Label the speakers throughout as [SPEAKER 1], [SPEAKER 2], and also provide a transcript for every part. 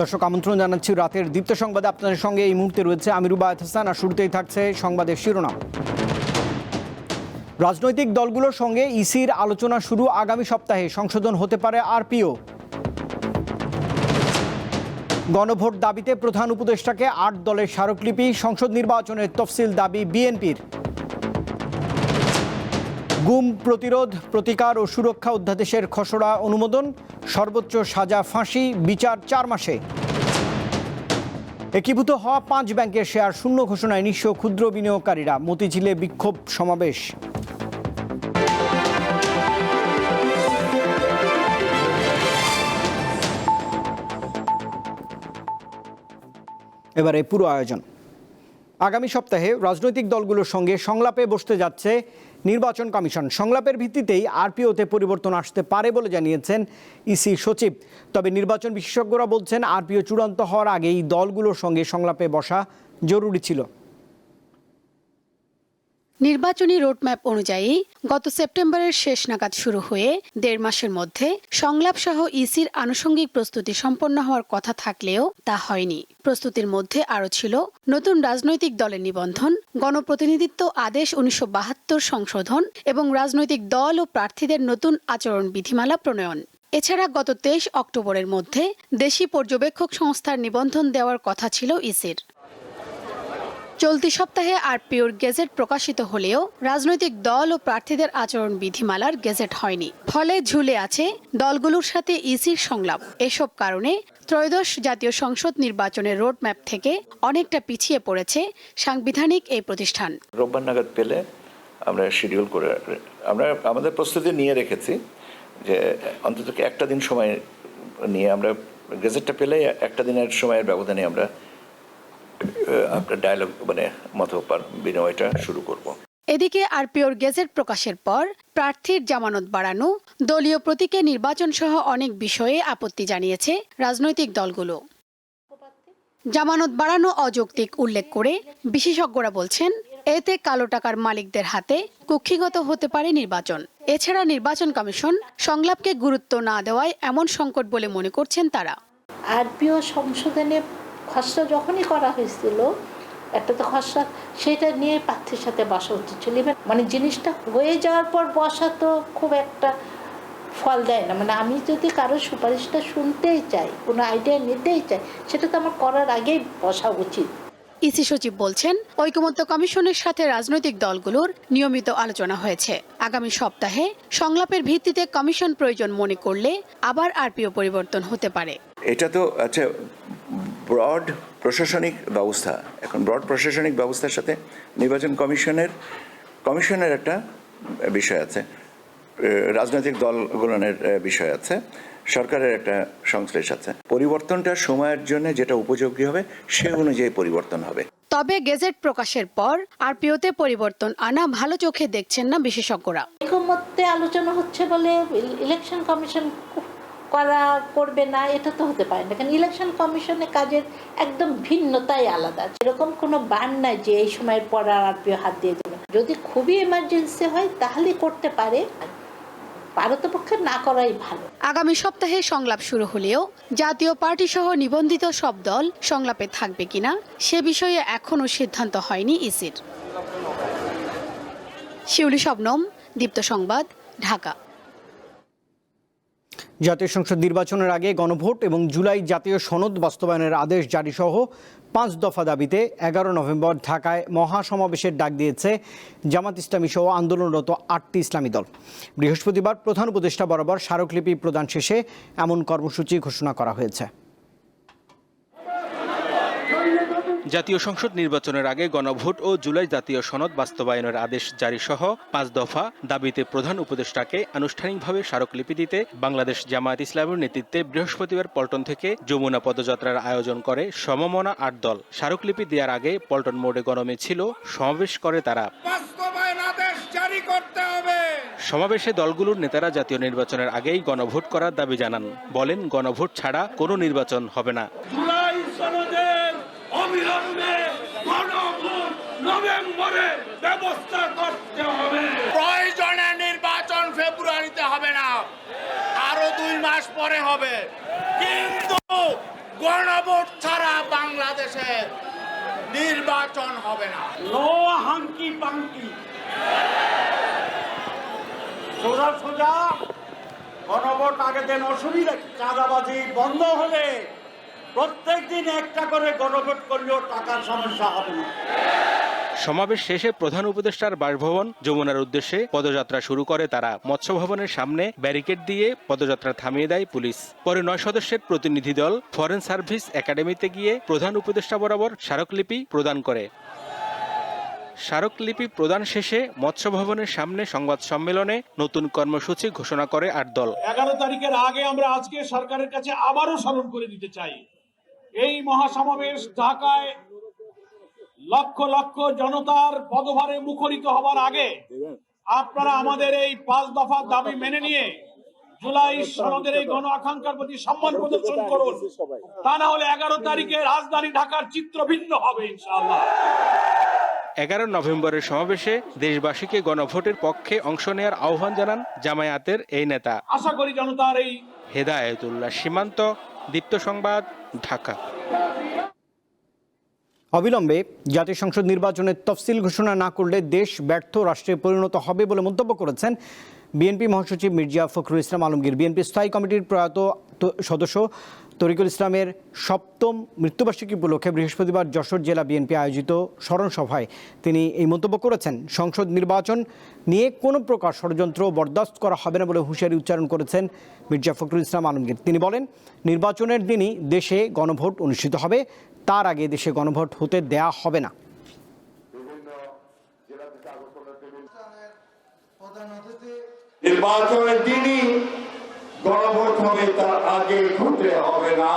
[SPEAKER 1] দর্শক, আমন্ত্রণ জানাচ্ছি রাতের দীপ্ত সংবাদে। আপনাদের সঙ্গে এই মুহূর্তে রয়েছে আমি রুবায়ত হাসান, আর শুরুতেই থাকছে সংবাদের শিরোনাম। রাজনৈতিক দলগুলোর সঙ্গে ইসির আলোচনা শুরু আগামী সপ্তাহে, সংশোধন হতে পারে আরপিও। গণভোট দাবিতে প্রধান উপদেষ্টাকে আট দলের স্মারকলিপি, সংসদ নির্বাচনের তফসিল দাবি বিএনপির। গুম প্রতিরোধ, প্রতিকার ও সুরক্ষা অধ্যাদেশের খসড়া অনুমোদন, সর্বোচ্চ সাজা ফাঁসি, বিচার চার মাসে। একীভূত হওয়া পাঁচ ব্যাংকের শেয়ার শূন্য ঘোষণায় নিঃস্ব ক্ষুদ্র বিনিয়োগকারীরা। মতিঝিলে বিক্ষোভ সমাবেশ। এবারে পুরো আয়োজন। আগামী সপ্তাহে রাজনৈতিক দলগুলোর সঙ্গে সংলাপে বসতে যাচ্ছে নির্বাচন কমিশন। সংলাপের ভিত্তিতেই আরপিওতে পরিবর্তন আসতে পারে বলে জানিয়েছেন ইসি সচিব। তবে নির্বাচন বিশেষজ্ঞরা বলছেন, আরপিও চূড়ান্ত হওয়ার আগেই দলগুলোর সঙ্গে সংলাপে বসা জরুরি ছিল।
[SPEAKER 2] নির্বাচনী রোডম্যাপ অনুযায়ী গত সেপ্টেম্বরের শেষ নাগাদ শুরু হয়ে দেড় মাসের মধ্যে সংলাপ সহ ইসির আনুষঙ্গিক প্রস্তুতি সম্পন্ন হওয়ার কথা থাকলেও তা হয়নি। প্রস্তুতির মধ্যে আরও ছিল নতুন রাজনৈতিক দলের নিবন্ধন, গণপ্রতিনিধিত্ব আদেশ উনিশশো বাহাত্তর সংশোধন এবং রাজনৈতিক দল ও প্রার্থীদের নতুন আচরণ বিধিমালা প্রণয়ন। এছাড়া গত তেইশ অক্টোবরের মধ্যে দেশি পর্যবেক্ষক সংস্থার নিবন্ধন দেওয়ার কথা ছিল ইসির। চলতি সপ্তাহে আরপিওর গেজেট প্রকাশিত হলেও রাজনৈতিক দল ও প্রার্থীদের আচরণ বিধিমালার গেজেট হয়নি। ফলে ঝুলে আছে দলগুলোর সাথে ইসির সংলাপ। এসব কারণে ত্রয়োদশ জাতীয় সংসদ নির্বাচনের রোডম্যাপ থেকে অনেকটা পিছিয়ে পড়েছে সাংবিধানিক এই প্রতিষ্ঠান।
[SPEAKER 3] রোববার নাগাদ পেলে আমরা শিডিউল করে আমরা আমাদের প্রস্তুতি নিয়ে রেখেছি যে অন্তত একটা দিন সময় নিয়ে আমরা গেজেটটা পেলে একটা দিনের সময়ের ব্যবধানে আমরা আপনার ডায়ালগ মানে মত বিনিময়টা শুরু করব।
[SPEAKER 2] এদিকে আরপিওর গেজেট প্রকাশের পর প্রার্থীর জামানত বাড়ানো দলীয় প্রতীকে নির্বাচন সহ অনেক বিষয়ে আপত্তি জানিয়েছে রাজনৈতিক দলগুলো। জামানত বাড়ানো অযৌক্তিক উল্লেখ করে বিশেষজ্ঞরা বলছেন এতে কালো টাকার মালিকদের হাতে কুক্ষিগত হতে পারে নির্বাচন। এছাড়া নির্বাচন কমিশন সংলাপকে গুরুত্ব না দেওয়ায় এমন সংকট বলে মনে করছেন তারা।
[SPEAKER 4] আরপিও সংশোধনে খসড়া যখনই করা হয়েছিল, একটা তো খসড়া, সেটা নিয়ে প্রার্থীর সাথে বসা উচিত ছিল। মানে জিনিসটা হয়ে যাওয়ার পর বসা তো খুব একটা ফল দেয় না। মানে আমি যদি কারও সুপারিশটা শুনতেই চাই, কোনো আইডিয়া নিতেই চাই, সেটা তো আমার করার আগেই বসা উচিত।
[SPEAKER 2] ইসি সচিব বলছেন, ঐকমত্য কমিশনের সাথে রাজনৈতিক দলগুলোর নিয়মিত আলোচনা হয়েছে। আগামী সপ্তাহে সংলাপের ভিত্তিতে কমিশন প্রয়োজন মনে করলে আবার আরপিও পরিবর্তন হতে পারে।
[SPEAKER 3] এটা তো আচ্ছা ব্রড প্রশাসনিক ব্যবস্থা। এখন ব্রড প্রশাসনিক ব্যবস্থার সাথে নির্বাচন কমিশনের কমিশনের একটা বিষয় আছে। রাজনৈতিক দলগুলোনের বিষয় আছে। সরকারের একটা সংশ্লেষ আছে। পরিবর্তনটা সময়ের জন্য যেটা উপযোগী হবে সে অনুযায়ী পরিবর্তন হবে।
[SPEAKER 2] তবে গেজেট প্রকাশের পর আরপিওতে পরিবর্তন আনা ভালো চোখে দেখছেন না বিশেষজ্ঞরা।
[SPEAKER 4] ঐকমত্যে আলোচনা হচ্ছে বলে ইলেকশন কমিশন করা করবে না এটা তো হতে পারে না। কারণ ইলেকশন কমিশনের কাজের একদম ভিন্নতাই আলাদা। এরকম কোনো বান নাই যে এই সময়ের পর আর আরপিও হাত দিয়ে দেবে যদি খুবই এমার্জেন্সি হয় তাহলে করতে পারে। পারতপক্ষে না করাই ভালো।
[SPEAKER 2] আগামী সপ্তাহে সংলাপ শুরু হলেও জাতীয় পার্টি সহ নিবন্ধিত সব দল সংলাপে থাকবে কিনা সে বিষয়ে এখনও সিদ্ধান্ত হয়নি ইসির। শিউলি শবনম, দীপ্ত সংবাদ, ঢাকা।
[SPEAKER 1] জাতীয় সংসদ নির্বাচনের আগে গণভোট এবং জুলাই জাতীয় সনদ বাস্তবায়নের আদেশ জারি সহ পাঁচ দফা দাবিতে এগারো নভেম্বর ঢাকায় মহাসমাবেশের ডাক দিয়েছে জামাত ইসলামী সহ আন্দোলনরত আটটি ইসলামী দল। বৃহস্পতিবার প্রধান উপদেষ্টা বরাবর স্মারকলিপি প্রদান শেষে এমন কর্মসূচি ঘোষণা করা হয়েছে।
[SPEAKER 5] জাতীয় সংসদ নির্বাচনের আগে গণভোট ও জুলাই জাতীয় সনদ বাস্তবায়নের আদেশ জারি সহ পাঁচ দফা দাবিতে প্রধান উপদেষ্টাকে আনুষ্ঠানিকভাবে স্মারকলিপি দিতে বাংলাদেশ জামায়াত ইসলামের নেতৃত্বে বৃহস্পতিবার পল্টন থেকে যমুনা পদযাত্রার আয়োজন করে সমমনা আট দল। স্মারকলিপি দেওয়ার আগে পল্টন মোড়ে গণমিছিল সমাবেশ করে তারা। সমাবেশে দলগুলোর নেতারা জাতীয় নির্বাচনের আগেই গণভোট করার দাবি জানান। বলেন গণভোট ছাড়া কোনো নির্বাচন হবে না।
[SPEAKER 6] অবিলম্বে গণভোট নভেম্বরে ব্যবস্থা করতে হবে। প্রয়োজনে নির্বাচন ফেব্রুয়ারিতে হবে না আরও দুই মাস পরে হবে। কিন্তু
[SPEAKER 7] গণভোট ছাড়া বাংলাদেশের নির্বাচন হবে না।
[SPEAKER 6] No hanky panky. সোজা সোজা গণভোট আগে দেন অসুবিধা? চাঁদাবাজি বন্ধ হলে প্রত্যেক দিন একটা করে গণভোট করলেও টাকার সমস্যা হবে না।
[SPEAKER 5] সমাবেশ শেষে প্রধান উপদেষ্টার বাসভবন যমুনার উদ্দেশ্যে পদযাত্রা শুরু করে তারা। মৎস্য ভবনের সামনে ব্যারিকেড দিয়ে পদযাত্রা থামিয়ে দেয় পুলিশ। পরে নয় সদস্যের প্রতিনিধি দল ফরেন সার্ভিস একাডেমিতে গিয়ে প্রধান উপদেষ্টা বরাবর স্মারকলিপি প্রদান করে। স্মারকলিপি প্রদান শেষে মৎস্য ভবনের সামনে সংবাদ সম্মেলনে নতুন কর্মসূচি ঘোষণা করে আট দল।
[SPEAKER 8] এগারো তারিখের আগে আমরা আজকে সরকারের কাছে আবারও স্মরণ করে দিতে চাই। এই মহাসমাবেশ ঢাকায় লক্ষ লক্ষ জনতার পদভারে মুখরিত হবার আগে আপনারা আমাদের এই পাঁচ দফা দাবি মেনে নিয়ে জুলাই সনদের এই গণ আকাঙ্ক্ষার প্রতি সম্মান প্রদর্শন করুন। তা না হলে এগারো তারিখে রাজধানী ঢাকার চিত্র ভিন্ন হবে ইনশাআল্লাহ।
[SPEAKER 5] এগারো নভেম্বরের সমাবেশে দেশবাসীকে গণভোটের পক্ষে অংশ নেওয়ার আহ্বান জানান জামায়াতের এই নেতা।
[SPEAKER 8] আশা করি জনতার এই
[SPEAKER 5] হেদায়েতুল্লাহ সীমান্ত দীপ্ত সংবাদ, ঢাকা।
[SPEAKER 1] অবিলম্বে জাতীয় সংসদ নির্বাচনের তফসিল ঘোষণা না করলে দেশ ব্যর্থ, রাষ্ট্রে পরিণত হবে বলে মন্তব্য করেছেন বিএনপি মহাসচিব মির্জা ফখরুল ইসলাম আলমগীর। বিএনপি স্থায়ী কমিটির প্রয়াত সদস্য তরিকুল ইসলামের সপ্তম মৃত্যুবার্ষিকী উপলক্ষে বৃহস্পতিবার যশোর জেলা বিএনপি আয়োজিত স্মরণ সভায় তিনি এই মন্তব্য করেছেন। সংসদ নির্বাচন নিয়ে কোনো প্রকার ষড়যন্ত্র বরদাস্ত করা হবে না বলে হুঁশিয়ারি উচ্চারণ করেছেন মির্জা ফখরুল ইসলাম আলমগীর। তিনি বলেন নির্বাচনের দিনই দেশে গণভোট অনুষ্ঠিত হবে তার আগে দেশে গণভোট হতে দেয়া হবে না।
[SPEAKER 6] নির্বাচনের দিনই গণভোট হবে তার আগে হতে হবে না।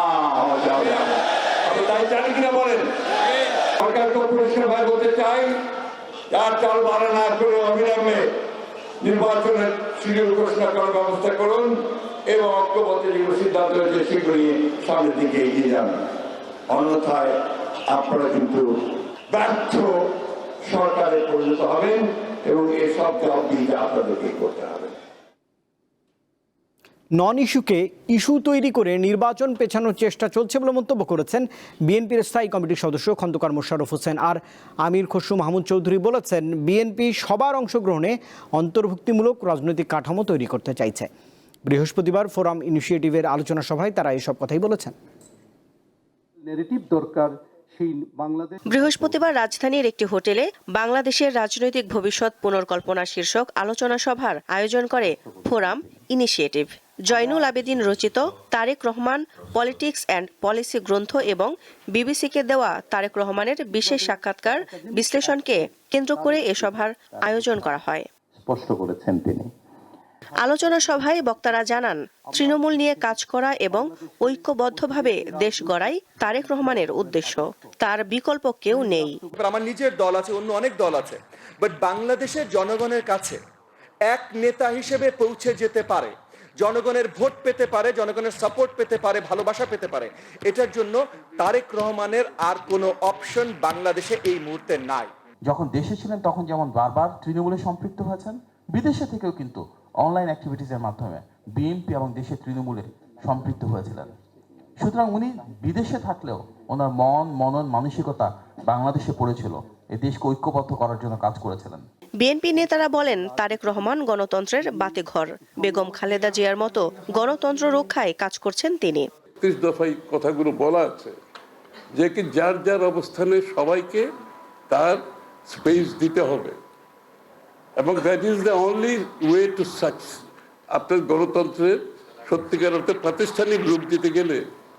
[SPEAKER 6] যাবে। আপনি তাই জানেন কিনা বলেন? সরকারকে পরিষ্কার ভাবে বলতে চাই। যার চাল বাড়া না করে অবিলম্বে নির্বাচনের শিডিউল ঘোষণা করার ব্যবস্থা করুন এবং ঐক্যবদ্ধ যেগুলো সিদ্ধান্ত হয়েছে সেগুলো সামনের দিকে এগিয়ে যান। অন্যথায় আপনারা কিন্তু ব্যর্থ সরকারে পরিণত হবেন এবং এসব জবাবদিহিতা আপনাদেরকে করতে হবে।
[SPEAKER 1] নন ইস্যুকে ইস্যু তৈরি করে নির্বাচন পেছানোর চেষ্টা চলছে বলে মন্তব্য করেছেন বিএনপির স্থায়ী কমিটির সদস্য খন্দকার মোশাররফ হোসেন। আর আমির খসরু মাহমুদ চৌধুরী বলেছেন বিএনপি সবার অংশগ্রহণে অন্তর্ভুক্তিমূলক রাজনৈতিক কাঠামো তৈরি করতে চাইছে। বৃহস্পতিবার ফোরাম ইনিশিয়েটিভের আলোচনা সভায় তারা এসব কথাই বলেছেন।
[SPEAKER 9] নেগেটিভ দরকার সেই
[SPEAKER 10] বৃহস্পতিবার রাজধানীর একটি হোটেলে বাংলাদেশের রাজনৈতিক ভবিষ্যৎ পুনর্কল্পনা শীর্ষক আলোচনা সভার আয়োজন করে ফোরাম ইনিশিয়েটিভ। জয়নুল আবেদিন রচিত Tarique Rahman politics and policy গ্রন্থ এবং বিবিসিকে দেওয়া তারেক রহমানের বিশেষ সাক্ষাৎকার বিশ্লেষণকে কেন্দ্র করে এ সভার আয়োজন করা হয়।
[SPEAKER 9] স্পষ্ট করেছেন তিনি।
[SPEAKER 10] আলোচনা সভায় বক্তারা জানান তৃণমূল নিয়ে কাজ করা এবং ঐক্যবদ্ধভাবে দেশ গড়াই তারেক রহমানের উদ্দেশ্য। তার বিকল্প কেউ নেই।
[SPEAKER 11] আমার নিজের দল আছে অন্য অনেক দল আছে বাট বাংলাদেশের জনগণের কাছে এক নেতা হিসেবে পৌঁছে যেতে পারে জনগণের ভোট পেতে পারে, জনগণের সাপোর্ট পেতে পারে, ভালোবাসা পেতে পারে। এটার জন্য তারেক রহমানের আর কোনো অপশন বাংলাদেশে এই মুহূর্তে নাই।
[SPEAKER 12] যখন দেশে ছিলেন, তখন যেমন বারবার তৃণমূলে সম্পৃক্ত হয়েছেন, বিদেশে থেকেও কিন্তু অনলাইন অ্যাক্টিভিটিসের মাধ্যমে বিএনপি এবং দেশের তৃণমূলে সম্পৃক্ত হয়েছিলেন। সুতরাং উনি বিদেশে থাকলেও ওনার মন, মনন, মানসিকতা বাংলাদেশে পড়েছিল। এই দেশকে ঐক্যবদ্ধ করার জন্য কাজ করেছিলেন।
[SPEAKER 10] বিএনপি নেতারা বলেন, তারেক রহমান গণতন্ত্রের বাতিঘর। বেগম খালেদা জিয়ার মতো গণতন্ত্র রক্ষায় কাজ করছেন তিনি।
[SPEAKER 6] দফায় কথাগুলো বলা আছে যে কি যার যার অবস্থানে সবাইকে তার স্পেস দিতে হবে। এবং that is the only way to sucks আপনার গণতন্ত্রের সত্যিকার অর্থে প্রাতিষ্ঠানিক রূপ দিতে গেলে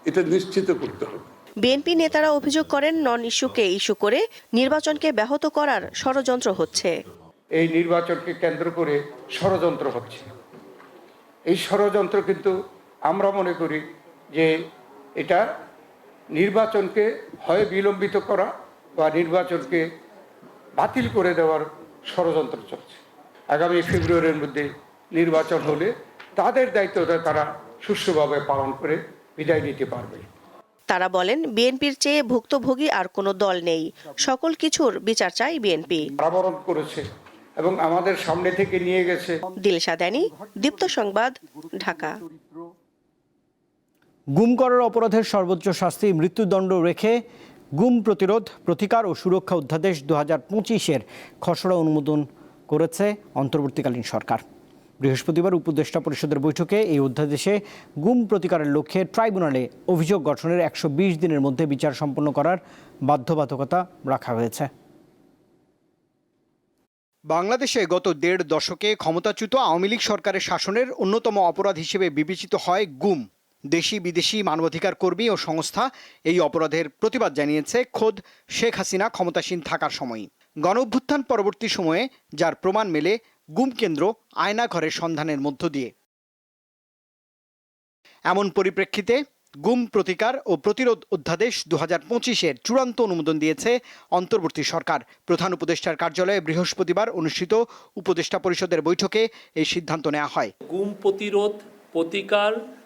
[SPEAKER 6] এটা নিশ্চিত করতে হবে।
[SPEAKER 10] বিএনপি নেতারা অভিযোগ করেন নন ইস্যুকে ইস্যু করে নির্বাচনকে ব্যাহত করার ষড়যন্ত্র হচ্ছে।
[SPEAKER 13] এই নির্বাচনকে কেন্দ্র করে ষড়যন্ত্র হচ্ছে। এই ষড়যন্ত্র কিন্তু আমরা মনে করি যে এটা নির্বাচনকে হয় বিলম্বিত করা বা নির্বাচনকে বাতিল করে দেওয়ার ষড়যন্ত্র চলছে। আগামী ফেব্রুয়ারির মধ্যে নির্বাচন হলে তাদের দায়িত্বটা তারা সুষ্ঠুভাবে পালন করে বিদায় নিতে পারবে।
[SPEAKER 10] তারা বলেন বিএনপির চেয়ে ভুক্তভোগী আর কোনো দল নেই। সকল কিছুর বিচার চাই বিএনপি।
[SPEAKER 13] করেছে এবং আমাদের সামনে থেকে নিয়ে গেছে।
[SPEAKER 10] দিলশা দানি দীপ্ত সংবাদ ঢাকা।
[SPEAKER 1] গুম করার অপরাধের সর্বোচ্চ শাস্তি মৃত্যুদণ্ড রেখে গুম প্রতিরোধ প্রতিকার ও সুরক্ষা অধ্যাদেশ দু হাজার পঁচিশের খসড়া অনুমোদন করেছে অন্তর্বর্তীকালীন সরকার। বৃহস্পতিবার উপদেষ্টা পরিষদের বৈঠকে এই অধ্যাদেশে গুম প্রতিকারের লক্ষ্যে ট্রাইব্যুনালে অভিযোগ গঠনের একশো বিশ দিনের মধ্যে বিচার সম্পন্ন করার বাধ্যবাধকতা রাখা হয়েছে। বাংলাদেশে গত দেড় দশকে ক্ষমতাচ্যুত আওয়ামী লীগ সরকারের শাসনের অন্যতম অপরাধ হিসেবে বিবেচিত হয় গুম। দেশি বিদেশি মানবাধিকার কর্মী ও সংস্থা এই অপরাধের প্রতিবাদ জানিয়েছে খোদ শেখ হাসিনা ক্ষমতাসীন থাকার সময়ই। গণ অভ্যুত্থান পরবর্তী সময়ে, যার প্রমাণ মেলে গুম কেন্দ্র আয়নাঘরের সন্ধানের মধ্য দিয়ে। এমন পরিপ্রেক্ষিতে গুম প্রতিকার ও প্রতিরোধ অধ্যাদেশ দু হাজার পঁচিশের চূড়ান্ত অনুমোদন দিয়েছে অন্তর্বর্তী সরকার। প্রধান উপদেষ্টার কার্যালয়ে বৃহস্পতিবার অনুষ্ঠিত উপদেষ্টা পরিষদের বৈঠকে এই সিদ্ধান্ত নেওয়া হয়।
[SPEAKER 14] গুম প্রতিরোধ, প্রতিকার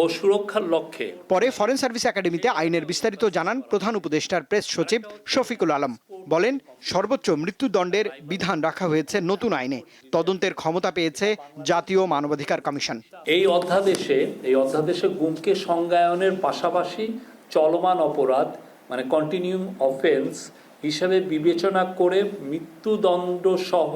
[SPEAKER 14] ও সুরক্ষার লক্ষ্যে।
[SPEAKER 1] পরে ফরেন সার্ভিস একাডেমিতে আইনের বিস্তারিত জানান প্রধান উপদেষ্টার প্রেস সচিব শফিকুল আলম। বলেন সর্বোচ্চ মৃত্যুদণ্ডের বিধান রাখা হয়েছে নতুন আইনে। তদন্তের ক্ষমতা পেয়েছে জাতীয় মানবাধিকার কমিশন।
[SPEAKER 14] এই অধ্যাদেশে এই অধ্যাদেশে গুমকে সংজ্ঞায়নের পাশাপাশি চলমান অপরাধ মানে কন্টিনিউম অফেন্স হিসাবে বিবেচনা করে মৃত্যুদণ্ড সহ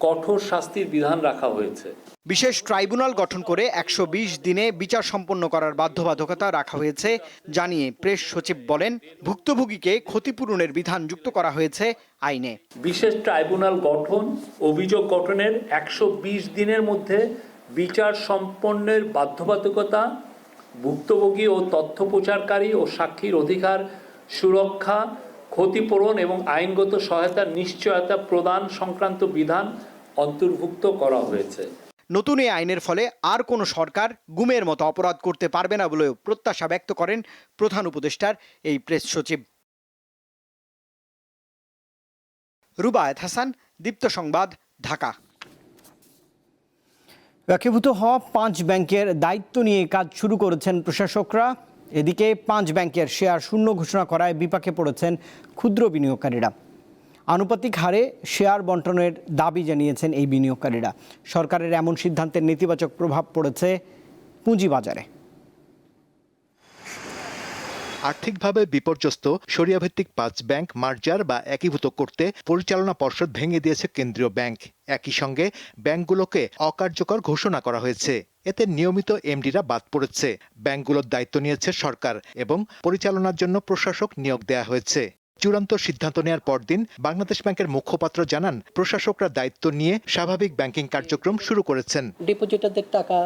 [SPEAKER 14] কঠোর শাস্তির বিধান রাখা হয়েছে।
[SPEAKER 1] বিশেষ ট্রাইব্যুনাল গঠন করে একশো বিশ দিনে বিচার সম্পন্ন করার বাধ্যবাধকতা রাখা হয়েছে জানিয়ে প্রেস সচিব বলেন ভুক্তভোগীকে ক্ষতিপূরণের বিধান যুক্ত করা হয়েছে আইনে।
[SPEAKER 14] বিশেষ ট্রাইব্যুনাল গঠন অভিযোগ গঠনের একশো বিশ দিনের মধ্যে বিচার সম্পন্নের বাধ্যবাধকতা ভুক্তভোগী ও তথ্য প্রচারকারী ও সাক্ষীর অধিকার সুরক্ষা ক্ষতিপূরণ এবং আইনগত সহায়তার নিশ্চয়তা প্রদান সংক্রান্ত বিধান অন্তর্ভুক্ত করা হয়েছে।
[SPEAKER 1] নতুন এই আইনের ফলে আর কোনো সরকার গুমের মতো অপরাধ করতে পারবে না বলেও প্রত্যাশা ব্যক্ত করেন প্রধান উপদেষ্টার এই প্রেস সচিব। রুবায়ত হাসান দীপ্ত সংবাদ ঢাকা। একীভূত হওয়া পাঁচ ব্যাংকের দায়িত্ব নিয়ে কাজ শুরু করেছেন প্রশাসকরা। এদিকে পাঁচ ব্যাংকের শেয়ার শূন্য ঘোষণা করায় বিপাকে পড়েছেন ক্ষুদ্র বিনিয়োগকারীরা। আনুপাতিক হারে শেয়ার বন্টনের দাবি জানিয়েছেন এই বিনিয়োগকারীরা। সরকারের এমন সিদ্ধান্তের নেতিবাচক প্রভাব পড়েছে পুঁজিবাজারে।
[SPEAKER 15] আর্থিকভাবে বিপর্যস্ত সরিয়াভিত্তিক পাঁচ ব্যাংক মার্জার বা একীভূত করতে পরিচালনা পর্ষদ ভেঙে দিয়েছে কেন্দ্রীয় ব্যাংক। একই সঙ্গে ব্যাংকগুলোকে অকার্যকর ঘোষণা করা হয়েছে। এতে নিয়মিত এমডিরা বাদ পড়েছে। ব্যাংকগুলোর দায়িত্ব নিয়েছে সরকার এবং পরিচালনার জন্য প্রশাসক নিয়োগ দেওয়া হয়েছে। চূড়ান্ত সিদ্ধান্ত নেওয়ার পরদিন বাংলাদেশ ব্যাংকের মুখপাত্র জানান, প্রশাসকরা দায়িত্ব নিয়ে স্বাভাবিক ব্যাংকিং কার্যক্রম শুরু করেছেন।
[SPEAKER 16] ডিপোজিটারদের টাকা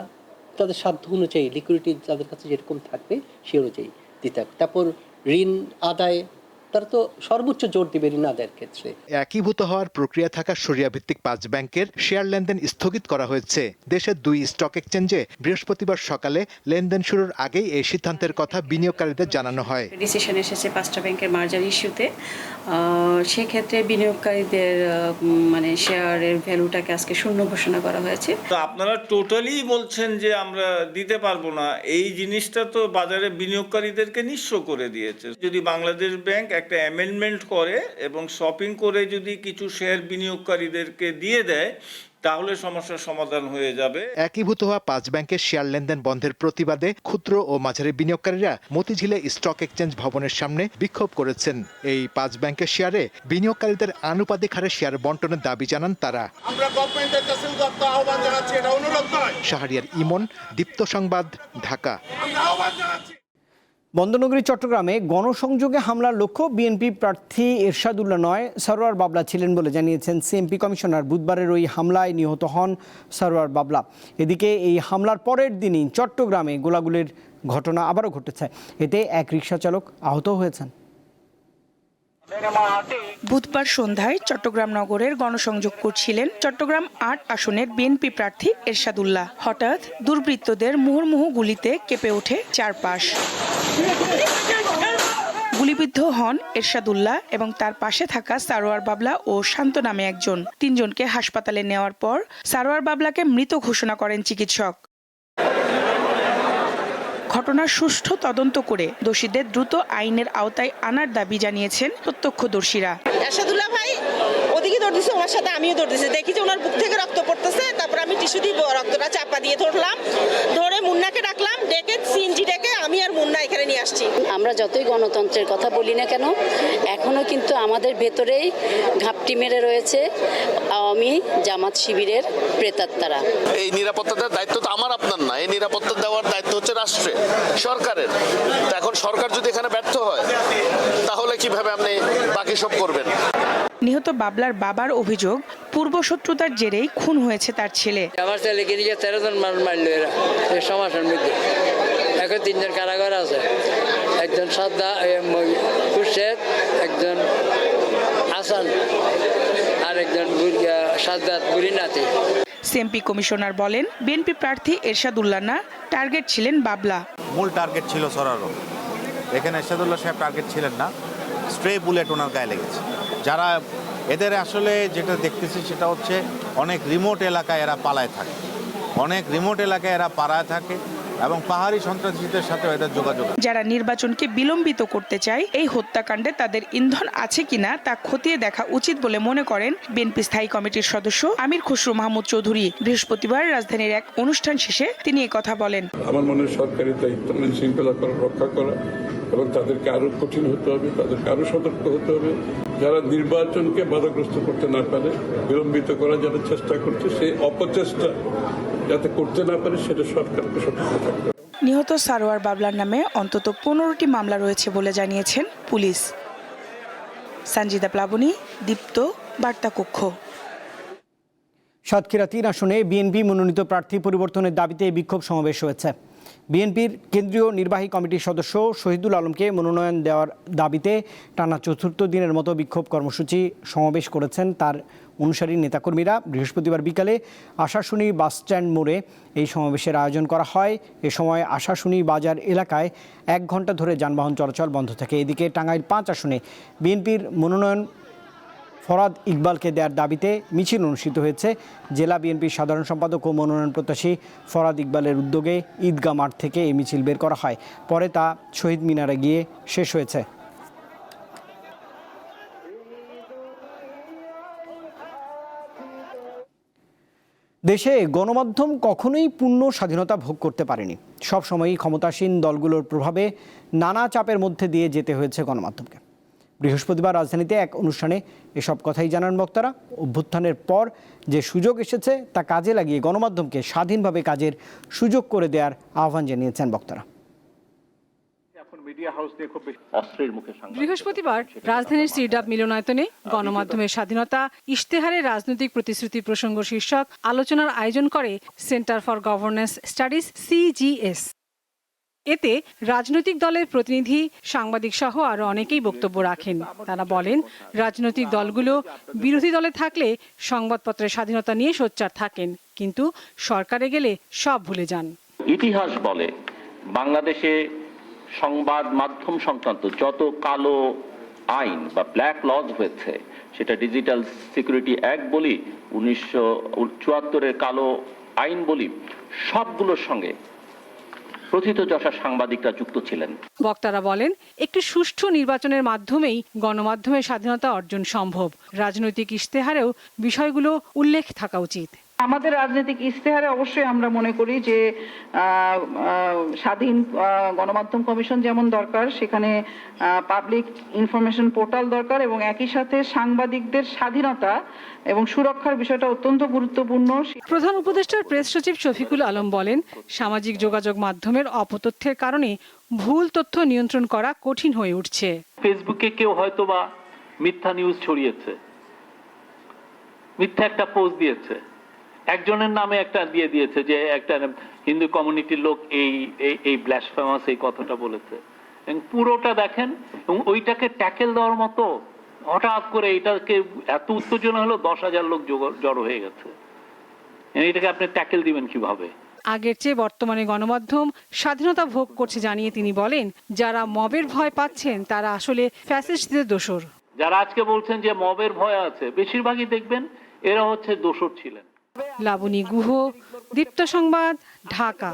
[SPEAKER 16] তাদের সাধ্য অনুযায়ী লিকুইডিটি তাদের কাছে যেরকম থাকবে সে অনুযায়ী দিতে হবে। তারপর ঋণ আদায় তারা তো সর্বোচ্চ জোর দিবে ঋণ আদায়ের ক্ষেত্রে।
[SPEAKER 15] একীভূত হওয়ার প্রক্রিয়া থাকা সরিয়া ভিত্তিক পাঁচ ব্যাংকের শেয়ার লেনদেন স্থগিত করা হয়েছে। দেশের দুই স্টক এক্সচেঞ্জে বৃহস্পতিবার সকালে লেনদেন শুরুর আগেই এই সিদ্ধান্তের কথা বিনিয়োগকারীদের জানানো হয়।
[SPEAKER 17] ডিসিশন এসেছে পাঁচটা ব্যাংকের মার্জার ইস্যুতে সেক্ষেত্রে বিনিয়োগকারীদের মানে শেয়ারের ভ্যালুটাকে আজকে শূন্য ঘোষণা করা হয়েছে।
[SPEAKER 18] তো আপনারা টোটালি বলছেন যে আমরা দিতে পারব না। এই জিনিসটা তো বাজারে বিনিয়োগকারীদেরকে নিঃস্ব করে দিয়েছে। যদি বাংলাদেশ ব্যাংক একটা অ্যামেন্ডমেন্ট করে এবং শপিং করে যদি কিছু শেয়ার বিনিয়োগকারীদেরকে দিয়ে দেয় তাহলে সমস্যার সমাধান হয়ে যাবে।
[SPEAKER 15] একীভূত হওয়া পাঁচ ব্যাংকের শেয়ার লেনদেন বন্ধের প্রতিবাদে ক্ষুদ্র ও মাঝারি বিনিয়োগকারীরা মতিঝিলে স্টক এক্সচেঞ্জ ভবনের সামনে বিক্ষোভ করেছেন। এই পাঁচ ব্যাংকের শেয়ারে বিনিয়োগকারীদের আনুপাতিক হারে শেয়ার বন্টনের দাবি জানান তারা।
[SPEAKER 7] আমরা গভর্নমেন্টের কাছে আহ্বান জানাচ্ছি এটা অনুরোধ নয়।
[SPEAKER 15] শাহরিয়ার ইমন দীপ্ত সংবাদ ঢাকা।
[SPEAKER 7] আমরা আহ্বান জানাচ্ছি।
[SPEAKER 1] বন্দনগরী চট্টগ্রামে গণসংযোগে হামলার লক্ষ্য বিএনপি প্রার্থী এরশাদুল্লাহ নয়। সরোয়ার বাবলা ছিলেন বলে জানিয়েছেন সিএমপি কমিশনার। বুধবারের ওই হামলায় নিহত হন সরোয়ার বাবলা। এদিকে এই হামলার পরের দিনই চট্টগ্রামে গোলাগুলির ঘটনা আবারও ঘটেছে। এতে এক রিকশা চালক আহত হয়েছেন।
[SPEAKER 19] বুধবার সন্ধ্যায় চট্টগ্রাম নগরের গণসংযোগ করছিলেন চট্টগ্রাম আট আসনের বিএনপি প্রার্থী এরশাদুল্লাহ। হঠাৎ দুর্বৃত্তদের মুহুর্মুহু গুলিতে কেঁপে ওঠে চারপাশ। গুলিবিদ্ধ হন এরশাদুল্লাহ এবং তার পাশে থাকা সারোয়ার বাবলা ও শান্ত নামে একজন। তিনজনকে হাসপাতালে নেওয়ার পর সারোয়ার বাবলাকে মৃত ঘোষণা করেন চিকিৎসক। ঘটনার সুষ্ঠু তদন্ত করে দোষীদের দ্রুত আইনের আওতায় আনার দাবি জানিয়েছেন প্রত্যক্ষদর্শীরা।
[SPEAKER 20] এরশাদুল্লাহ ভাই ওদিকে দৌড় দিছে ওনার সাথে আমিও দৌড় দিছি। দেখি যে ওনার বুক থেকে রক্ত পড়তেছে তারপর আমি টিস্যু দিয়ে রক্তটা চাপা দিয়ে ধরলাম। ধরে মুন্নাকে ডাকলাম ডেকে সিএনজি ডেকে আমি আর মুন্না এখানে নিয়ে আসছি।
[SPEAKER 21] আমরা যতই গণতন্ত্রের কথা বলি না কেন এখনও কিন্তু আমাদের ভেতরেই ঘাপটি মেরে রয়েছে আওয়ামী জামাত শিবিরের প্রেতাত্মারা।
[SPEAKER 7] এই নিরাপত্তার দায়িত্ব তো আমার আপনার না। এই নিরাপত্তা দেওয়ার দায়িত্ব হচ্ছে রাষ্ট্রের সরকারের। এখন সরকার যদি এখানে ব্যর্থ হয় তাহলে কীভাবে আপনি বাকি সব করবেন?
[SPEAKER 19] নিহত বাবলার বাবার অভিযোগ পূর্বশত্রুতার জেরেই খুন হয়েছে তার ছেলে।
[SPEAKER 22] আমার ছেলেকে নিয়ে তেরো জন মানুষ মারলো এরা? এই সমাজের মধ্যে। এখন তিনজন কারাগার আছে। একজন সাদ্দা খুরশেদ একজন হাসান আর একজন সাদ্দাত বুড়িনাথি
[SPEAKER 19] সিএমপি কমিশনার বলেন বিএনপি প্রার্থী এরশাদ উল্লানা টার্গেট ছিলেন বাবলা।
[SPEAKER 23] মূল টার্গেট ছিল সরারো। এখানে এরশাদুল্লাহ সাহেব টার্গেট ছিলেন না স্ট্রে বুলেট ওনার গায়ে লেগেছে। যারা এদের আসলে যেটা দেখতেছি সেটা হচ্ছে অনেক রিমোট এলাকায় এরা পালায় থাকে। অনেক রিমোট এলাকায় এরা পাড়ায় থাকে এবং পাহাড়ি সন্ত্রাসীদের সাথে এদের যোগাযোগ
[SPEAKER 19] যারা নির্বাচনকে বিলম্বিত করতে চায় এই হত্যাকাণ্ডে তাদের ইন্ধন আছে কিনা তা খতিয়ে দেখা উচিত বলে মনে করেন বিএনপি স্থায়ী কমিটির সদস্য আমির খসরু মাহমুদ চৌধুরী। বৃহস্পতিবার রাজধানীর এক অনুষ্ঠান শেষে তিনি কথা বলেন।
[SPEAKER 6] আমার মনে হয় সরকারি দায়িত্ব আইন শৃঙ্খলা করা রক্ষা করা। এবং তাদেরকে আরও কঠিন হতে হবে তাদেরকে আরও সতর্ক হতে হবে। যারা নির্বাচনকে বাধাগ্রস্ত করতে না পারে বিলম্বিত করার যারা চেষ্টা করছে সেই অপচেষ্টা যাতে করতে না পারে সেটা সরকারকে সতর্ক থাকতে
[SPEAKER 19] নিহত সারোয়ার বাবলার নামে অন্তত পনেরোটি মামলা রয়েছে বলে জানিয়েছেন পুলিশ। সঞ্জিদা প্লাবনী দীপ্ত বার্তা কক্ষ।
[SPEAKER 1] সাতক্ষীরা তিন আসনে বিএনপি মনোনীত প্রার্থী পরিবর্তনের দাবিতে বিক্ষোভ সমাবেশ হয়েছে। বিএনপির কেন্দ্রীয় নির্বাহী কমিটির সদস্য শহীদুল আলমকে মনোনয়ন দেওয়ার দাবিতে টানা চতুর্থ দিনের মতো বিক্ষোভ কর্মসূচি সমাবেশ করেছেন তার অনুসারী নেতাকর্মীরা। বৃহস্পতিবার বিকালে আশাশুনি বাসস্ট্যান্ড মোড়ে এই সমাবেশের আয়োজন করা হয়। এ সময় আশাশুনি বাজার এলাকায় এক ঘণ্টা ধরে যানবাহন চলাচল বন্ধ থাকে। এদিকে টাঙ্গাইল পাঁচ আসনে বিএনপির মনোনয়ন ফরাদ ইকবালকে দেওয়ার দাবিতে মিছিল অনুষ্ঠিত হয়েছে। জেলা বিএনপির সাধারণ সম্পাদক ও মনোনয়ন প্রত্যাশী ফরাদ ইকবালের উদ্যোগে ঈদগাহ মাঠ থেকে এই মিছিল বের করা হয়। পরে তা শহীদ মিনারে গিয়ে শেষ হয়েছে। দেশে গণমাধ্যম কখনোই পূর্ণ স্বাধীনতা ভোগ করতে পারেনি। সবসময়ই ক্ষমতাসীন দলগুলোর প্রভাবে নানা চাপের মধ্যে দিয়ে যেতে হয়েছে গণমাধ্যমকে। বৃহস্পতিবার রাজধানীতে এক অনুষ্ঠানে এসব কথাই জানান বক্তারা। অভ্যুত্থানের পর যে সুযোগ এসেছে তা কাজে লাগিয়ে গণমাধ্যমকে স্বাধীনভাবে কাজের সুযোগ করে দেওয়ার আহ্বান জানিয়েছেন বক্তারা।
[SPEAKER 24] বৃহস্পতিবার রাজধানীর সিডাব মিলনায়তনে গণমাধ্যমের স্বাধীনতা ইশতেহারে রাজনৈতিক প্রতিশ্রুতি প্রসঙ্গ শীর্ষক আলোচনার আয়োজন করে centre for governance studies CGS. এতে রাজনৈতিক দলের প্রতিনিধি, সাংবাদিক সহ আরও অনেকেই বক্তব্য রাখেন। তারা বলেন, রাজনৈতিক দলগুলো বিরোধী দলে থাকলে সংবাদপত্রের স্বাধীনতা নিয়ে সোচ্চার থাকেন, কিন্তু সরকারে গেলে সব ভুলে যান।
[SPEAKER 25] ইতিহাস বলে, বাংলাদেশে সংবাদ মাধ্যম সংক্রান্ত যত কালো আইন বা ব্ল্যাক লজ হয়েছে, সেটা ডিজিটাল সিকিউরিটি অ্যাক্ট বলি, উনিশশো চুয়াত্তরের কালো আইন বলি, সবগুলোর সঙ্গে প্রথিতযশা সাংবাদিকরা যুক্ত ছিলেন।
[SPEAKER 24] বক্তারা বলেন, একটি সুষ্ঠু নির্বাচনের মাধ্যমেই গণমাধ্যমের স্বাধীনতা অর্জন সম্ভব। রাজনৈতিক ইশতেহারেও বিষয়গুলো উল্লেখ থাকা উচিত।
[SPEAKER 26] আমাদের রাজনৈতিক ইশতেহারে অবশ্যই আমরা মনে করি যে স্বাধীন গণমাধ্যম কমিশন যেমন দরকার সেখানে পাবলিক ইনফরমেশন পোর্টাল দরকার এবং একই সাথে সাংবাদিকদের স্বাধীনতা এবং সুরক্ষার বিষয়টা অত্যন্ত গুরুত্বপূর্ণ।
[SPEAKER 24] প্রধান উপদেষ্টার প্রেস সচিব শফিকুল আলম বলেন সামাজিক যোগাযোগ মাধ্যমের অপতথ্যের কারণে ভুল তথ্য নিয়ন্ত্রণ করা কঠিন হয়ে উঠছে।
[SPEAKER 25] ফেসবুকে কেউ হয়তো বা মিথ্যা নিউজ ছড়িয়েছে মিথ্যা একটা পোস্ট দিয়েছে। একজনের নামে একটা দিয়ে দিয়েছে যে একটা হিন্দু কমিউনিটির লোক এই এই এই ব্ল্যাসফেমাস এই কথাটা বলেছে। এবং পুরোটা দেখেন এবং ওইটাকে ট্যাকেল দেওয়ার মতো হঠাৎ করে এটাকে এত উত্তেজনা হলো দশ হাজার লোক জড়ো হয়ে গেছে। এটাকে আপনি ট্যাকেল দিবেন কীভাবে?
[SPEAKER 24] আগের চেয়ে বর্তমানে গণমাধ্যম স্বাধীনতা ভোগ করছে জানিয়ে তিনি বলেন যারা মবের ভয় পাচ্ছেন তারা আসলে ফ্যাসিস্টদের দোষর।
[SPEAKER 25] যারা আজকে বলছেন যে মবের ভয় আছে বেশিরভাগই দেখবেন এরা হচ্ছে দোষর ছিলেন।
[SPEAKER 24] লাবণী গুহ, দীপ্ত সংবাদ, ঢাকা।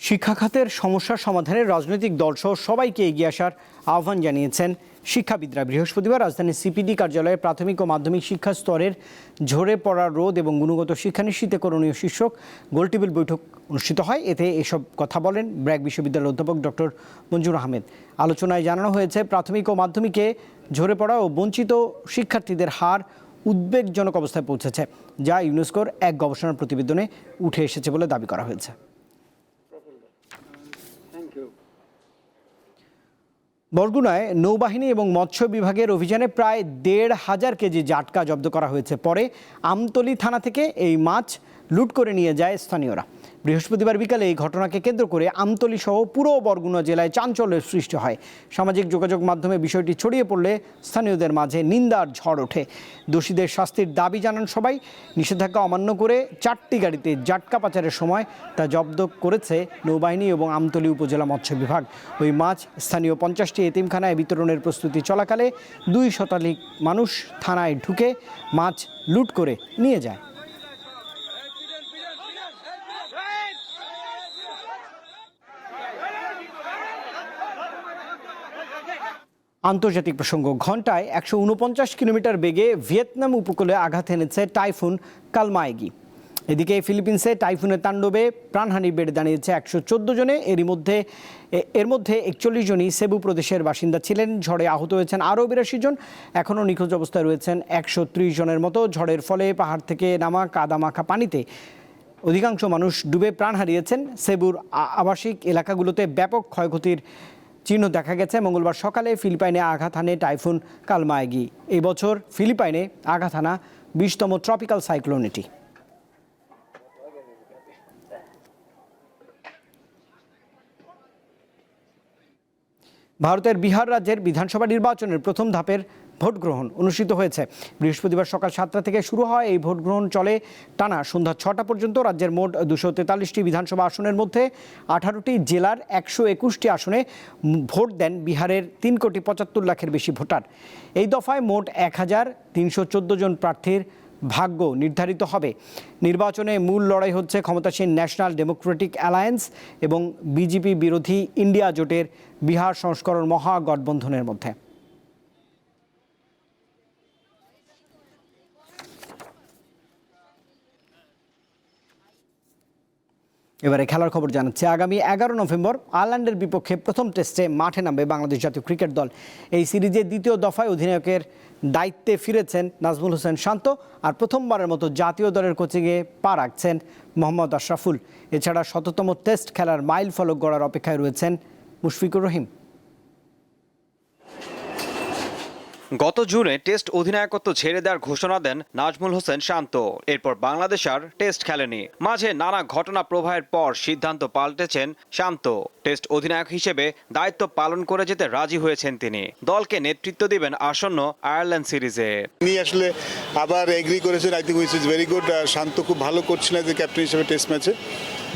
[SPEAKER 1] শিক্ষা খাতের সমস্যার সমাধানে রাজনৈতিক দলসহ সবাইকে এগিয়ে আসার আহ্বান জানিয়েছেন শিক্ষাবিদরা। বৃহস্পতিবার রাজধানীর সিপিডি কার্যালয়ে প্রাথমিক ও মাধ্যমিক শিক্ষা স্তরের ঝরে পড়া রোধ এবং গুণগত শিক্ষা নিশ্চিতে করণীয় শীর্ষক গোলটেবিল বৈঠক অনুষ্ঠিত হয়। এতে এসব কথা বলেন ব্র্যাক বিশ্ববিদ্যালয়ের অধ্যাপক ডক্টর মঞ্জুর আহমেদ। আলোচনায় জানানো হয়েছে, প্রাথমিক ও মাধ্যমিকে ঝরে পড়া ও বঞ্চিত শিক্ষার্থীদের হার উদ্বেগজনক অবস্থায় পৌঁছেছে, যা ইউনেস্কোর এক গবেষণার প্রতিবেদনে উঠে এসেছে বলে দাবি করা হয়েছে। বরগুনায় নৌবাহিনী এবং মৎস্য বিভাগের অভিযানে প্রায় দেড় হাজার কেজি জাটকা জব্দ করা হয়েছে। পরে আমতলি থানা থেকে এই মাছ লুট করে নিয়ে যায় স্থানীয়রা। বৃহস্পতিবার বিকালে এই ঘটনাকে কেন্দ্র করে আমতলী সহ পুরো বরগুনা জেলায় চাঞ্চল্যের সৃষ্টি হয়। সামাজিক যোগাযোগ মাধ্যমে বিষয়টি ছড়িয়ে পড়লে স্থানীয়দের মাঝে নিন্দার ঝড় ওঠে। দোষীদের শাস্তির দাবি জানান সবাই। নিষেধাজ্ঞা অমান্য করে চারটি গাড়িতে জাটকা পাচারের সময় তা জব্দ করেছে নৌবাহিনী এবং আমতলী উপজেলা মৎস্য বিভাগ। ওই মাছ স্থানীয় পঞ্চাশটি এতিমখানায় বিতরণের প্রস্তুতি চলাকালে দুই শতাধিক মানুষ থানায় ঢুকে মাছ লুট করে নিয়ে যায়। আন্তর্জাতিক প্রসঙ্গ। ঘন্টায় একশো উনপঞ্চাশ কিলোমিটার বেগে ভিয়েতনাম উপকূলে আঘাত এনেছে টাইফুন কালমায়গি এদিকে ফিলিপিন্সে টাইফুনের তাণ্ডবে প্রাণহানি বেড়ে দাঁড়িয়েছে একশো চোদ্দ জনে। এরই মধ্যে এর মধ্যে একচল্লিশ জনই সেবু প্রদেশের বাসিন্দা ছিলেন। ঝড়ে আহত হয়েছেন আরও বিরাশি জন। এখনও নিখোঁজ অবস্থায় রয়েছেন একশো ত্রিশ জনের মতো। ঝড়ের ফলে পাহাড় থেকে নামা কাদামাখা পানিতে অধিকাংশ মানুষ ডুবে প্রাণ হারিয়েছেন। সেবুর আবাসিক এলাকাগুলোতে ব্যাপক ক্ষয়ক্ষতির চিহ্ন দেখা গেছে। মঙ্গলবার সকালে ফিলিপাইনে আঘাত হানে টাইফুন কালমায়গি এই বছর ফিলিপাইনে আঘাত হানা বিশতম ট্রপিক্যাল সাইক্লোন এটি। ভারতের বিহার রাজ্যের বিধানসভা নির্বাচনের প্রথম ধাপের ভোট গ্রহণ অনুষ্ঠিত হয়েছে। বৃহস্পতিবার সকাল সাতটা থেকে শুরু হয় এই ভোট গ্রহণ চলে টানা সন্ধ্যা ছটা পর্যন্ত। রাজ্যের মোট দুশো তেতাল্লিশটি বিধানসভা আসনের মধ্যে আঠারোটি জেলার একশো একুশটি আসনে ভোট দেন বিহারের তিন কোটি পঁচাত্তর লাখের বেশি ভোটার। এই দফায় মোট এক হাজার তিনশো চোদ্দ জন প্রার্থীর ভাগ্য নির্ধারিত হবে। নির্বাচনে মূল লড়াই হচ্ছে ক্ষমতাসীন ন্যাশনাল ডেমোক্রেটিক অ্যালায়েন্স এবং বিজেপি বিরোধী ইন্ডিয়া জোটের বিহার সংস্করণ মহাগঠবন্ধনের মধ্যে। এবারে খেলার খবর জানাচ্ছে। আগামী এগারো নভেম্বর আয়ারল্যান্ডের বিপক্ষে প্রথম টেস্টে মাঠে নামবে বাংলাদেশ জাতীয় ক্রিকেট দল। এই সিরিজের দ্বিতীয় দফায় অধিনায়কের দায়িত্বে ফিরেছেন নাজমুল হোসেন শান্ত আর প্রথমবারের মতো জাতীয় দলের কোচিংয়ে পা রাখছেন মোহাম্মদ আশরাফুল। এছাড়া শততম টেস্ট খেলার মাইল ফলক গড়ার অপেক্ষায় রয়েছেন মুশফিকুর রহিম।
[SPEAKER 27] গত জুনে টেস্ট অধিনায়কত্ব ছেড়ে দেওয়ার ঘোষণা দেন নাজমুল হোসেন শান্ত। এরপর বাংলাদেশ আর টেস্ট খেলেনি। মাঝে নানা ঘটনা প্রবাহের পর সিদ্ধান্ত পাল্টেছেন শান্ত। টেস্ট অধিনায়ক হিসেবে দায়িত্ব পালন করে যেতে রাজি হয়েছেন তিনি। দলকে নেতৃত্ব দিবেন আসন্ন আয়ারল্যান্ড সিরিজে।
[SPEAKER 28] উনি আসলে আবার এগ্রি করেছেন I think is very good Shanto খুব ভালো করছিলেন যে ক্যাপ্টেন হিসেবে টেস্ট ম্যাচে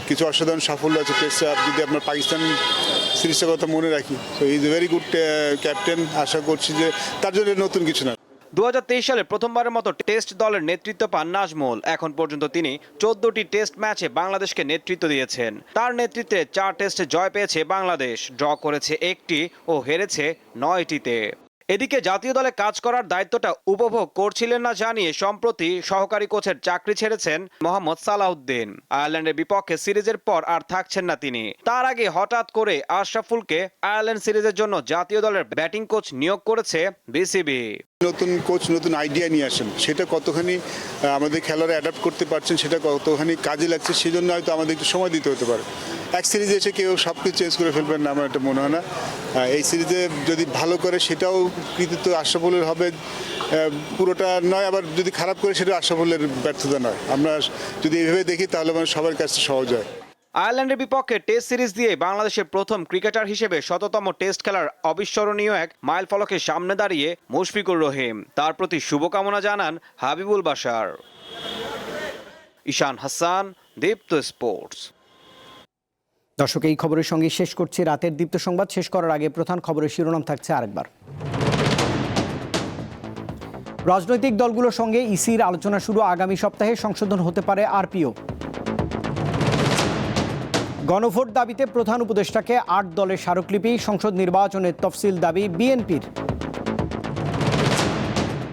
[SPEAKER 28] কিছু অসাধারণ সাফল্য আছে টেস্টে যদি আপনার পাকিস্তান সিরিজটার কথা মনে রাখি। তো ইজ ভেরি গুড ক্যাপ্টেন আশা করছি যে তার জন্য নতুন কিছু না।
[SPEAKER 27] দু হাজার তেইশ সালে প্রথমবারের মতো টেস্ট দলের নেতৃত্ব পান নাজমুল। এখন পর্যন্ত তিনি চোদ্দটি টেস্ট ম্যাচে বাংলাদেশকে নেতৃত্ব দিয়েছেন। তার নেতৃত্বে চার টেস্টে জয় পেয়েছে বাংলাদেশ। ড্র করেছে একটি ও হেরেছে নয়টিতে। এদিকে জাতীয় দলে কাজ করার দায়িত্বটা উপভোগ করছিলেন না জানিয়ে সম্প্রতি সহকারী কোচের চাকরি ছেড়েছেন মোহাম্মদ সালাউদ্দিন। আয়ারল্যান্ডের বিপক্ষে সিরিজের পর আর থাকছেন না তিনি। তার আগে হঠাৎ করে আশরাফুলকে আয়ারল্যান্ড সিরিজের জন্য জাতীয় দলের ব্যাটিং কোচ নিয়োগ করেছে বিসিবি।
[SPEAKER 28] নতুন কোচ, নতুন আইডিয়া নিয়ে আসেন। সেটা কতখানি আমাদের খেলোয়াড় অ্যাডাপ্ট করতে পারছেন, সেটা কতখানি কাজে লাগছে সেই জন্য হয়তো আমাদের একটু সময় দিতে হতে পারে। এক সিরিজে এসে কেউ সব কিছু চেঞ্জ করে ফেলবেন না, আমার এটা মনে হয় না। এই সিরিজে যদি ভালো করে সেটাও কৃতিত্ব আশাফলের হবে পুরোটা নয়, আবার যদি খারাপ করে সেটা আশাফলের ব্যর্থতা নয়। আমরা যদি এইভাবে দেখি, তাহলে মানে সবার কাছে সহজ হয়।
[SPEAKER 27] আয়ারল্যান্ডের বিপক্ষে টেস্ট সিরিজ দিয়ে বাংলাদেশের প্রথম ক্রিকেটার হিসেবে শততম টেস্ট খেলার অবিস্মরণীয় এক মাইল ফলকের সামনে দাঁড়িয়ে মুশফিকুর রহিম। তার প্রতি শুভকামনা জানান হাবিবুল বাশার। ঈশান হাসান, দীপ্ত স্পোর্টস।
[SPEAKER 1] দর্শক, এই খবরের সঙ্গে শেষ করছি। রাতের দীপ্ত সংবাদ শেষ করার আগে প্রধান খবরের শিরোনাম থাকছে আরেকবার। রাজনৈতিক দলগুলোর সঙ্গে ইসির আলোচনা শুরু আগামী সপ্তাহে, সংশোধন হতে পারে আরপিও। গণভোট দাবিতে প্রধান উপদেষ্টাকে আট দলের স্মারকলিপি, সংসদ নির্বাচনের তফসিল দাবি বিএনপির।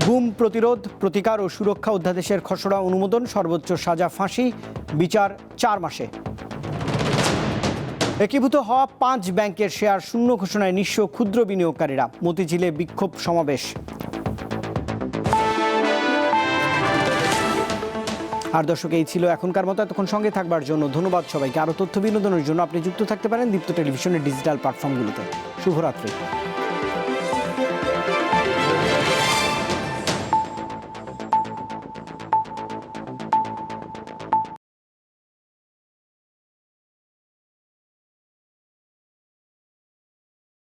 [SPEAKER 1] গুম প্রতিরোধ, প্রতিকার ও সুরক্ষা অধ্যাদেশের খসড়া অনুমোদন, সর্বোচ্চ সাজা ফাঁসি, বিচার চার মাসে। একীভূত হওয়া পাঁচ ব্যাংকের শেয়ার শূন্য ঘোষণায় নিঃস্ব ক্ষুদ্র বিনিয়োগকারীরা। মতিঝিলে বিক্ষোভ সমাবেশ। আর দর্শক, এই ছিল এখনকার মতো। এতক্ষণ সঙ্গে থাকবার জন্য ধন্যবাদ সবাইকে। আরও তথ্য বিনোদনের জন্য আপনি যুক্ত থাকতে পারেন দীপ্ত টেলিভিশনের ডিজিটাল প্ল্যাটফর্মগুলিতে। শুভরাত্রি।